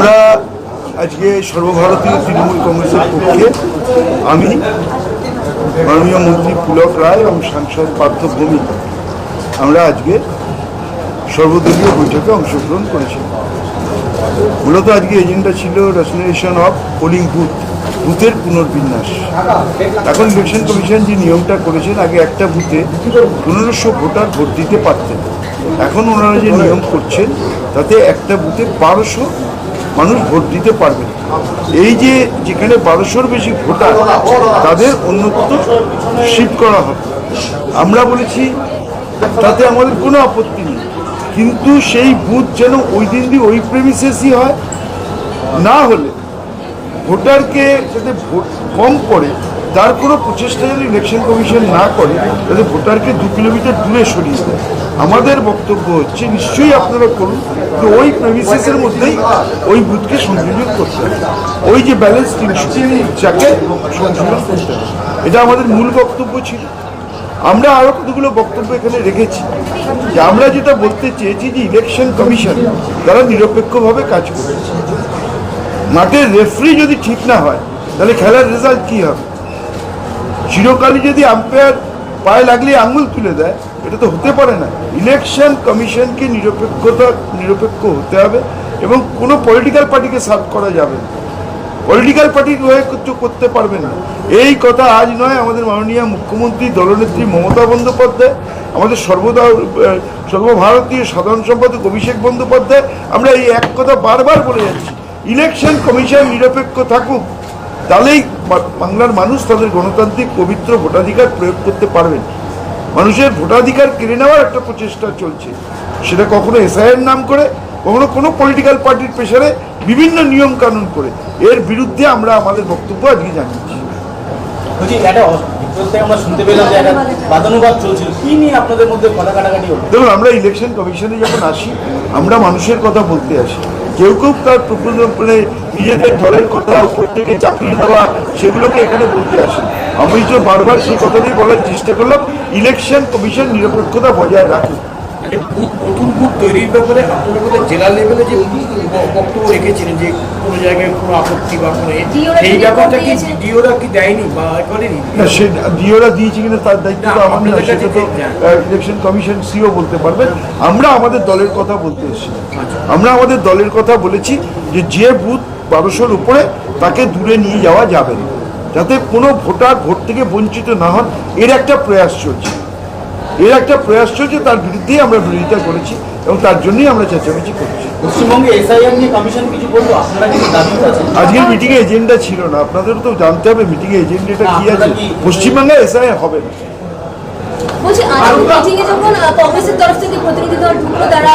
আমরা আজকে সর্বভারতীয় তৃণমূল কংগ্রেসের পক্ষে আমি মাননীয় মন্ত্রী পুলক রায় এবং সাংসদ পার্থ ভৌমিক আমরা আজকে সর্বদলীয় বৈঠকে অংশগ্রহণ করেছি। মূলত আজকে এজেন্ডা ছিল রেশনারেশন অফ পোলিং বুথ, বুথের পুনর্বিন্যাস। এখন ইলেকশন কমিশন যে নিয়মটা করেছেন, আগে একটা বুথে পনেরোশো ভোটার ভোট দিতে পারতেন। এখন ওনারা যে নিয়ম করছেন, তাতে একটা বুথে বারোশো মানুষ ভোট দিতে পারবে। এই যে যেখানে বারোশোর বেশি ভোটার, তাদের অন্যত্র শিফট করা হবে। আমরা বলেছি, তাতে আমাদের কোনো আপত্তি নেই। কিন্তু সেই বুথ যেন ওই দিন দিয়ে ওই প্রেমিসেসই হয়, না হলে ভোটারকে যাতে ভোট কম পড়ে তার কোনো প্রচেষ্টা যদি ইলেকশন কমিশন না করে যাতে ভোটারকে দু কিলোমিটার দূরে সরিয়ে দেয় আমাদের বক্তব্য হচ্ছে, নিশ্চয়ই আপনারা করুন, যে ওই প্রেমিসেসের মধ্যেই ওই বুথকে সংযোজন করতে হবে। ওই যে ব্যালেন্স তিনশো যাকে সংযোজন করতে হবে। এটা আমাদের মূল বক্তব্য ছিল। আমরা আরও কতগুলো বক্তব্য এখানে রেখেছি। যে আমরা যেটা বলতে চেয়েছি যে ইলেকশন কমিশন তারা নিরপেক্ষভাবে কাজ করবে। মাঠের রেফারি যদি ঠিক না হয়, তাহলে খেলার রেজাল্ট কী হবে? চিরকালই যদি আম্পায়ার পায়ে লাগলে আঙুল তুলে দেয়, এটা তো হতে পারে না। ইলেকশন কমিশনকে নিরপেক্ষতা, নিরপেক্ষ হতে হবে এবং কোনো পলিটিক্যাল পার্টিকে সার্ভ করা যাবে পলিটিক্যাল পার্টি হয়ে কিছু করতে পারবে না। এই কথা আজ নয়, আমাদের মাননীয় মুখ্যমন্ত্রী, দলনেত্রী মমতা বন্দ্যোপাধ্যায়, আমাদের সর্বদা সর্বভারতীয় সাধারণ সম্পাদক অভিষেক বন্দ্যোপাধ্যায়, আমরা এই এক কথা বারবার বলে যাচ্ছি। ইলেকশন কমিশন নিরপেক্ষ থাকুক। তাহলেই বাংলার মানুষ তাদের গণতান্ত্রিক পবিত্র ভোটাধিকার প্রয়োগ করতে পারবেন। মানুষের ভোটাধিকার কেড়ে নেওয়ার একটা প্রচেষ্টা চলছে। সেটা কখনো এসআইয়ের নাম করে কখনো কোনো পলিটিক্যাল পার্টির প্রেসারে বিভিন্ন নিয়ম কানুন করে। এর বিরুদ্ধে আমরা আমাদের বক্তব্য আজকে জানিয়েছি। দেখুন আমরা ইলেকশন কমিশনে যখন আসি আমরা মানুষের কথা বলতে আসি। কেউ কেউ তার মানে নিজেদের দলের কথা থেকে চাপিয়ে দেওয়া সেগুলোকে এখানে বলতে আসি। আমি তো বারবার সেই কথাটাই বলার চেষ্টা করলাম ইলেকশন কমিশন নিরপেক্ষতা বজায় রাখে নতুন বুথ তৈরির ব্যাপারে আপনারা বোধহয় জেলা লেভেলে যে বক্তব্য রেখেছিলেন যে কোনো জায়গায় কোনো আপত্তি বা কোনো এই ব্যাপারটা কি ডিওরা কি দেয়নি বা করেনি? না সে ডিওরা দিয়েছে কিনা তার দায়িত্ব তো সেটা তো ইলেকশন কমিশন সিও বলতে পারবেন আমরা আমাদের দলের কথা বলতে এসেছি। আমরা আমাদের দলের কথা বলেছি যে যে বুথ বারোশোর উপরে তাকে দূরে নিয়ে যাওয়া যাবে না। যাতে কোনো ভোটার ভোট থেকে বঞ্চিত না হন এর একটা প্রয়াস চলছে। এর একটা প্রয়াস চলছে তার বিরুদ্ধেই আমরা বিরোধিতা করেছি এবং তার জন্যই আমরা চেঁচামেচি করছি। পশ্চিমবঙ্গে এসআইআর নিয়ে কমিশন কিছু বলতো আপনারা কিছু দাবি করেছেন আজকের মিটিংয়ে এজেন্ডা ছিল না আপনাদেরও তো জানতে হবে মিটিংয়ে এজেন্ডাটা কি আছে। পশ্চিমবাংলায় এসআই হবে না। বলছি আজকে মিটিংয়ে যখন কংগ্রেসের তরফ থেকে প্রতিনিধি দল ঢুকলো তারা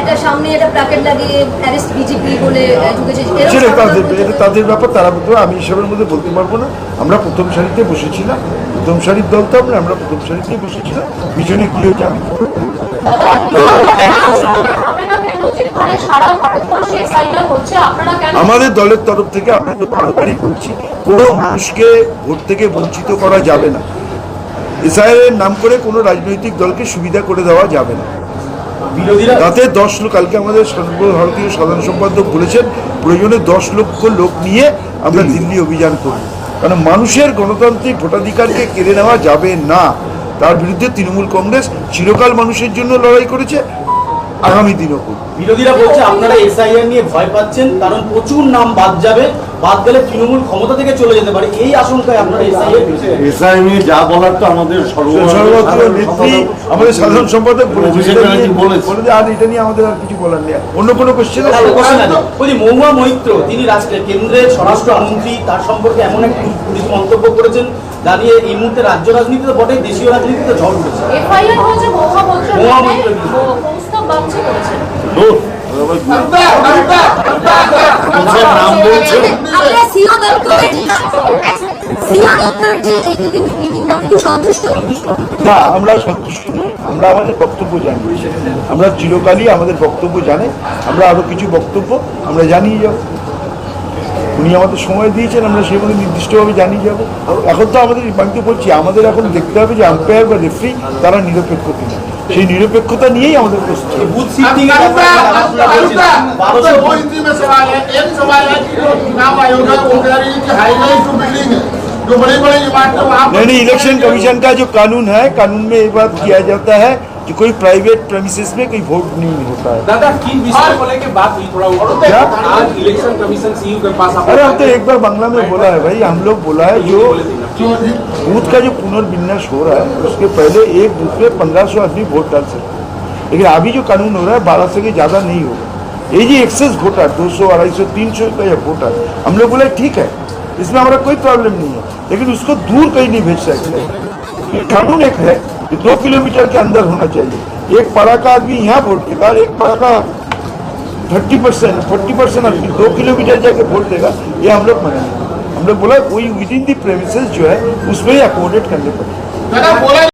একটা সামনে একটা প্ল্যাকেট লাগিয়ে অ্যারেস্ট বিজেপি বলে ঢুকেছে। সেটা তাদের এটা তাদের ব্যাপার তারা বলতে আমি হিসাবের মধ্যে বলতে পারব না। আমরা প্রথম সারিতে বসেছিলাম। প্রথম সারির দল তো আমরা আমরা প্রথম সারিতে বসেছিলাম। পিছনে কি হয়েছে আমি আমাদের দলের তরফ থেকে আমরা তো বারবারই বলছি কোনো মানুষকে ভোট থেকে বঞ্চিত করা যাবে না। এসআইয়ের নাম করে কোনো রাজনৈতিক দলকে সুবিধা করে দেওয়া যাবে না। তাতে দশ লোক কালকে আমাদের সর্বভারতীয় সাধারণ সম্পাদক বলেছেন প্রয়োজনে দশ লক্ষ লোক নিয়ে আমরা দিল্লি অভিযান করব। কারণ মানুষের গণতান্ত্রিক ভোটাধিকারকে কেড়ে নেওয়া যাবে না। তার বিরুদ্ধে তৃণমূল কংগ্রেস চিরকাল মানুষের জন্য লড়াই করেছে। আগামী দিনও করবে। বিরোধীরা বলছে আপনারা এসআইআর নিয়ে ভয় পাচ্ছেন কারণ প্রচুর নাম বাদ যাবে বাদ গেলে তৃণমূল ক্ষমতা থেকে চলে যেতে পারে। এই আশঙ্কায় আপনারা এসআইআর এসআই নিয়ে যা বলার তো আমাদের সর্বভারতীয় নেত্রী আমাদের সাধারণ সম্পাদক বলেছে। বলে আর এটা নিয়ে আমাদের আর কিছু বলার নেই। অন্য কোনো কোশ্চেন বলছি মহুয়া মৈত্র তিনি রাষ্ট্রের কেন্দ্রের স্বরাষ্ট্রমন্ত্রী তার সম্পর্কে এমন এক মন্তব্য করেছেন যা নিয়ে এই মুহূর্তে রাজ্য রাজনীতিতে বটে দেশীয় রাজনীতিতে ঝড় উঠেছে। এফআইআর হয়েছে না আমরা সন্তুষ্ট আমরা আমাদের বক্তব্য জানি। আমরা চিরকালই আমাদের বক্তব্য জানে। আমরা আরও কিছু বক্তব্য আমরা জানিয়ে যাব। উনি আমাদের সময় দিয়েছেন আমরা সেভাবে নির্দিষ্টভাবে জানিয়ে যাব। এখন তো আমাদের আমি তো বলছি আমাদের এখন দেখতে হবে যে আম্পায়ার বা রেফারি তারা নিরপেক্ষ কিনা। সেই নিরপেক্ষতা নিয়েই আমাদের প্রশ্ন বুথ শিফটিং এর ব্যাপারে আপনারা বলছিলেন বারোশো वो हिंदी में सवाल है एक सवाल है कि जो चुनाव आयोग है वो कह रही है कि हाईलाइट जो बिल्डिंग है जो बड़ी बड़ी इमारतें वहाँ पर- नहीं नहीं इलेक्शन कमीशन का जो कानून है कानून में ये बात किया जाता है कि कोई प्राइवेट प्रेमिसेस में कोई वोट नहीं होता है। दादा किन विषय को लेके बात हुई थोड़ा और क्या? आज इलेक्शन कमीशन सीयू के पास आप अरे हम तो एक बार बांग्ला में बोला है भाई हम लोग बोला है जो बूथ का जो पुनर्विन्यास हो रहा है उसके पहले एक बूथ पे पंद्रह सौ आदमी वोट डाल सकते हैं। लेकिन अभी जो कानून हो रहा है बारह सौ के ज़्यादा नहीं होगा। ये जी एक्सेस वोटर दो सौ अढ़ाई सौ तीन सौ का ये वोटर हम लोग बोला ठीक है इसमें हमारा कोई प्रॉब्लम नहीं है। लेकिन उसको दूर कहीं नहीं भेज सकते। कानून एक है कि दो किलोमीटर के अंदर होना चाहिए। एक पड़ा का आदमी यहाँ वोट देगा, एक पड़ा का थर्टी परसेंट, फोर्टी परसेंट आदमी दो किलोमीटर जाके वोट देगा, ये हम लोग मनाएँगे। हम लोग बोला वही विद इन दी प्रेमिसेस जो है, उसमें ही अकोमोडेट करने पड़ेगा।